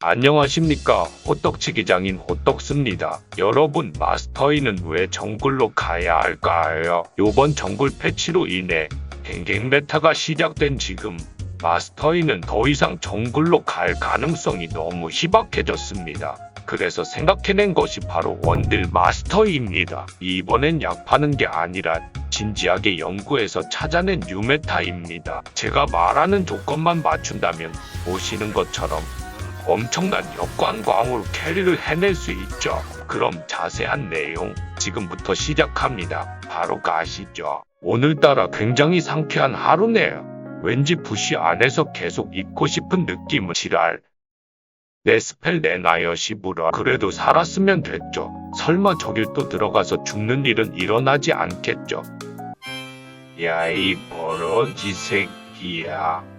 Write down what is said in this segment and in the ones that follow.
안녕하십니까 호떡치 기장인 호떡스입니다. 여러분 마스터이는 왜 정글로 가야 할까요? 요번 정글 패치로 인해 갱갱 메타가 시작된 지금 마스터이는 더 이상 정글로 갈 가능성이 너무 희박해졌습니다. 그래서 생각해낸 것이 바로 원딜 마스터이입니다. 이번엔 약 파는 게 아니라 진지하게 연구해서 찾아낸 뉴메타입니다. 제가 말하는 조건만 맞춘다면 보시는 것처럼 엄청난 역광광으로 캐리를 해낼 수 있죠. 그럼 자세한 내용 지금부터 시작합니다. 바로 가시죠. 오늘따라 굉장히 상쾌한 하루네요. 왠지 부시 안에서 계속 있고 싶은 느낌은 지랄. 내 스펠 내놔요 시부라. 그래도 살았으면 됐죠. 설마 저길 또 들어가서 죽는 일은 일어나지 않겠죠. 야이 버러지 새끼야.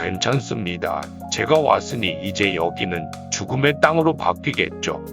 괜찮습니다. 제가 왔으니 이제 여기는 죽음의 땅으로 바뀌겠죠.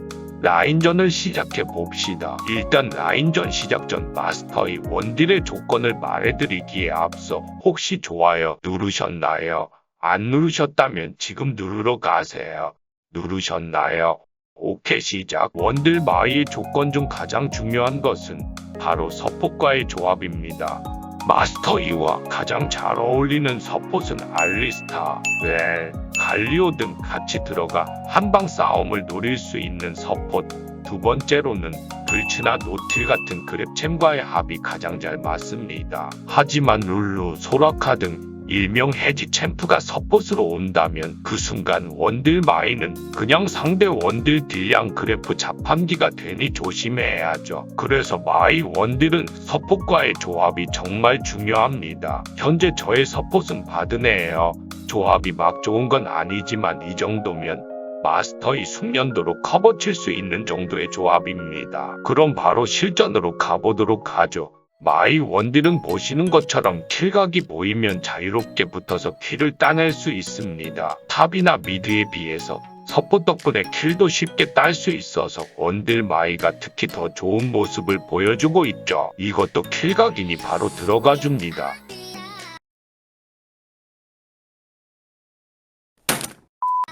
라인전을 시작해 봅시다. 일단 라인전 시작 전 마스터의 원딜의 조건을 말해드리기에 앞서 혹시 좋아요 누르셨나요? 안 누르셨다면 지금 누르러 가세요. 누르셨나요? 오케이 시작. 원딜 마이의 조건 중 가장 중요한 것은 바로 서폿과의 조합입니다. 마스터 이와 가장 잘 어울리는 서폿은 알리스타, 웰, 갈리오 등 같이 들어가 한방 싸움을 노릴 수 있는 서폿. 두 번째로는 불츠나 노틸 같은 그랩챔과의 합이 가장 잘 맞습니다. 하지만 룰루, 소라카 등 일명 해지 챔프가 서폿으로 온다면 그 순간 원딜 마이는 그냥 상대 원딜 딜량 그래프 자판기가 되니 조심해야죠. 그래서 마이 원딜은 서폿과의 조합이 정말 중요합니다. 현재 저의 서폿은 바드네예요. 조합이 막 좋은 건 아니지만 이 정도면 마스터의 숙련도로 커버 칠 수 있는 정도의 조합입니다. 그럼 바로 실전으로 가보도록 하죠. 마이 원딜은 보시는 것처럼 킬각이 보이면 자유롭게 붙어서 킬을 따낼 수 있습니다. 탑이나 미드에 비해서 서포 덕분에 킬도 쉽게 딸 수 있어서 원딜 마이가 특히 더 좋은 모습을 보여주고 있죠. 이것도 킬각이니 바로 들어가 줍니다.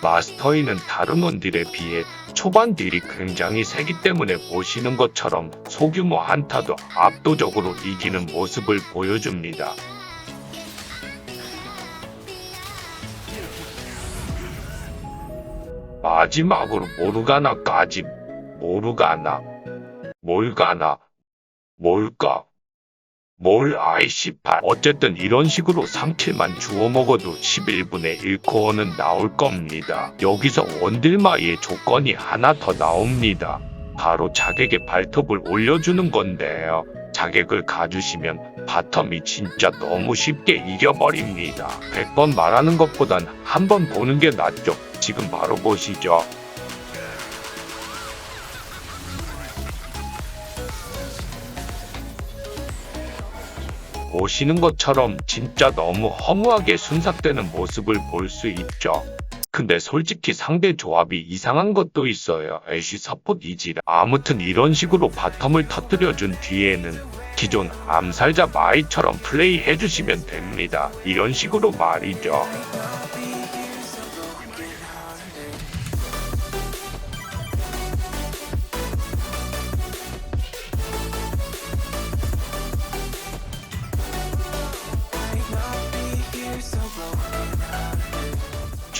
마스터이는 다른 원딜에 비해 초반 딜이 굉장히 세기 때문에 보시는 것처럼 소규모 한타도 압도적으로 이기는 모습을 보여줍니다. 마지막으로 모르가나까지. 모르가나. 뭘가나. 뭘까 뭘 아이씨팔 어쨌든 이런 식으로 3킬만 주워 먹어도 11분의 1코어는 나올 겁니다. 여기서 원딜마이의 조건이 하나 더 나옵니다. 바로 자객의 발톱을 올려주는 건데요. 자객을 가주시면 바텀이 진짜 너무 쉽게 이겨버립니다. 100번 말하는 것보단 한 번 보는 게 낫죠. 지금 바로 보시죠. 보시는 것처럼 진짜 너무 허무하게 순삭되는 모습을 볼 수 있죠. 근데 솔직히 상대 조합이 이상한 것도 있어요. 애쉬 서폿 이지라. 아무튼 이런 식으로 바텀을 터뜨려준 뒤에는 기존 암살자 마이처럼 플레이 해주시면 됩니다. 이런 식으로 말이죠.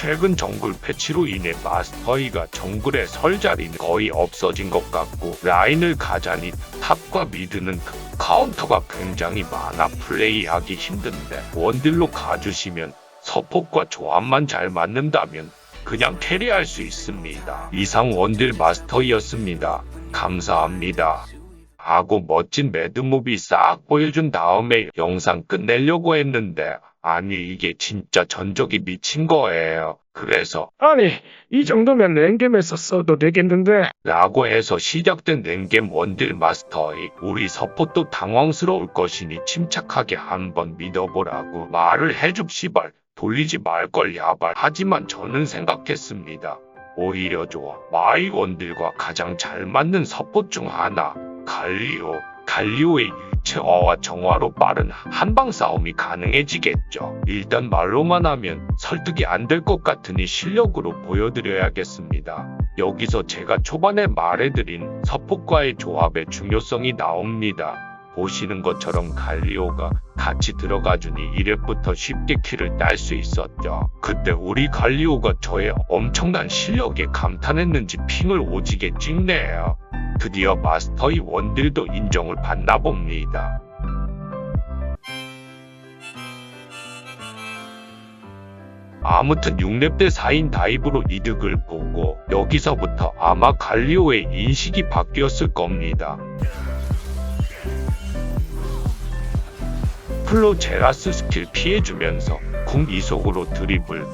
최근 정글 패치로 인해 마스터이가 정글의 설 자리는 거의 없어진 것 같고 라인을 가자니 탑과 미드는 카운터가 굉장히 많아 플레이하기 힘든데 원딜로 가주시면 서폿과 조합만 잘 맞는다면 그냥 캐리할 수 있습니다. 이상 원딜 마스터이었습니다. 감사합니다. 하고 멋진 매드무비 싹 보여준 다음에 영상 끝내려고 했는데 아니 이게 진짜 전적이 미친 거예요. 그래서 아니, 이 정도면 랭겜에서 써도 되겠는데. 라고 해서 시작된 랭겜 원딜 마스터의 우리 서폿도 당황스러울 것이니 침착하게 한번 믿어보라고 말을 해줍 시발 돌리지 말걸 야발 하지만 저는 생각했습니다. 오히려 좋아 마이 원딜과 가장 잘 맞는 서폿 중 하나 갈리오 갈리오의 최화와 정화로 빠른 한방 싸움이 가능해지겠죠. 일단 말로만 하면 설득이 안 될 것 같으니 실력으로 보여드려야겠습니다. 여기서 제가 초반에 말해드린 서폭과의 조합의 중요성이 나옵니다. 보시는 것처럼 갈리오가 같이 들어가 주니 1회부터 쉽게 킬을 딸수 있었죠. 그때 우리 갈리오가 저의 엄청난 실력에 감탄했는지 핑을 오지게 찍네요. 드디어 마스터의 원딜도 인정을 받나 봅니다. 아무튼 6렙 대 4인 다이브로 이득을 보고 여기서부터 아마 갈리오의 인식이 바뀌었을 겁니다. 플로 제라스 스킬 피해주면서 궁 이속으로 드리블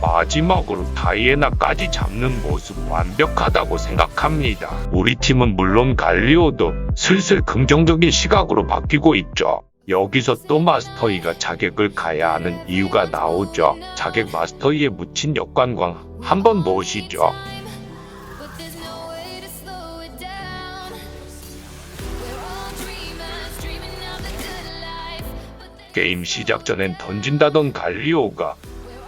마지막으로 다이애나까지 잡는 모습 완벽하다고 생각합니다. 우리 팀은 물론 갈리오도 슬슬 긍정적인 시각으로 바뀌고 있죠. 여기서 또 마스터이가 자객을 가야 하는 이유가 나오죠. 자객 마스터이에 묻힌 역관광 한번 보시죠. 게임 시작 전엔 던진다던 갈리오가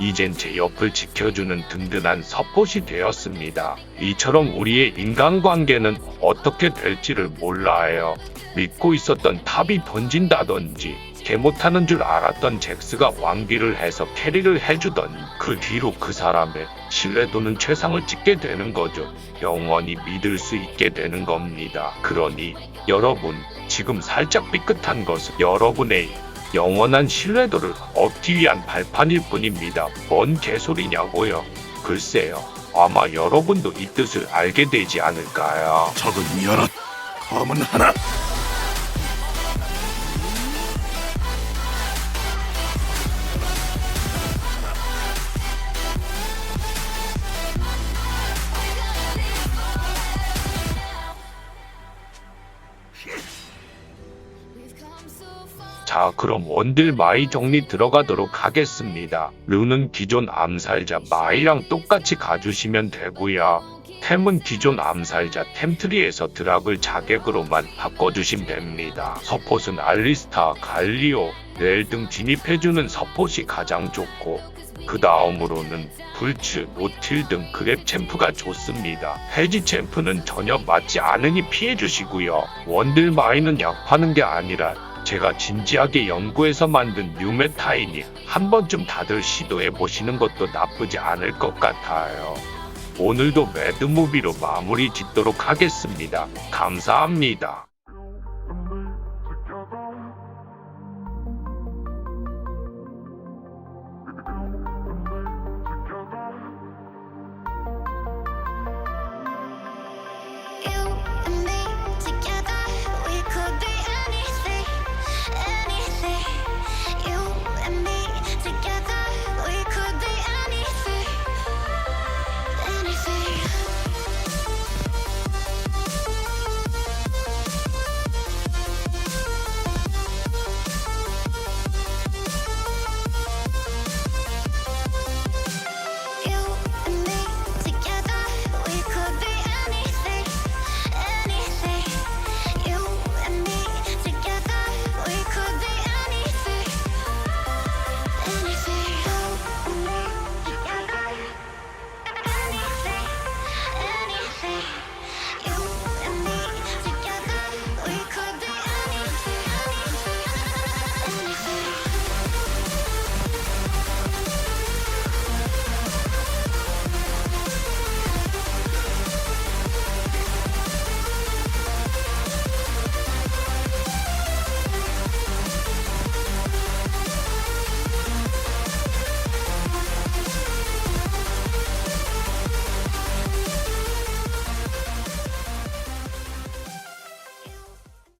이젠 제 옆을 지켜주는 든든한 서폿이 되었습니다. 이처럼 우리의 인간관계는 어떻게 될지를 몰라요. 믿고 있었던 탑이 던진다던지 개 못하는 줄 알았던 잭스가 왕기를 해서 캐리를 해주더니 그 뒤로 그 사람의 신뢰도는 최상을 찍게 되는 거죠. 영원히 믿을 수 있게 되는 겁니다. 그러니 여러분 지금 살짝 삐끗한 것은 여러분의 영원한 신뢰도를 얻기 위한 발판일 뿐입니다. 뭔 개소리냐고요? 글쎄요. 아마 여러분도 이 뜻을 알게 되지 않을까요? 적은 여럿, 검은 하나. 자, 그럼 원딜 마이 정리 들어가도록 하겠습니다. 르는 기존 암살자 마이랑 똑같이 가주시면 되고요. 템은 기존 암살자 템트리에서 드락을 자객으로만 바꿔주시면 됩니다. 서폿은 알리스타, 갈리오, 렐 등 진입해주는 서폿이 가장 좋고 그 다음으로는 불츠, 노틸 등 그랩 챔프가 좋습니다. 해지 챔프는 전혀 맞지 않으니 피해주시고요. 원딜 마이는 약 파는 게 아니라 제가 진지하게 연구해서 만든 뉴메타이니 한 번쯤 다들 시도해 보시는 것도 나쁘지 않을 것 같아요. 오늘도 매드무비로 마무리 짓도록 하겠습니다. 감사합니다.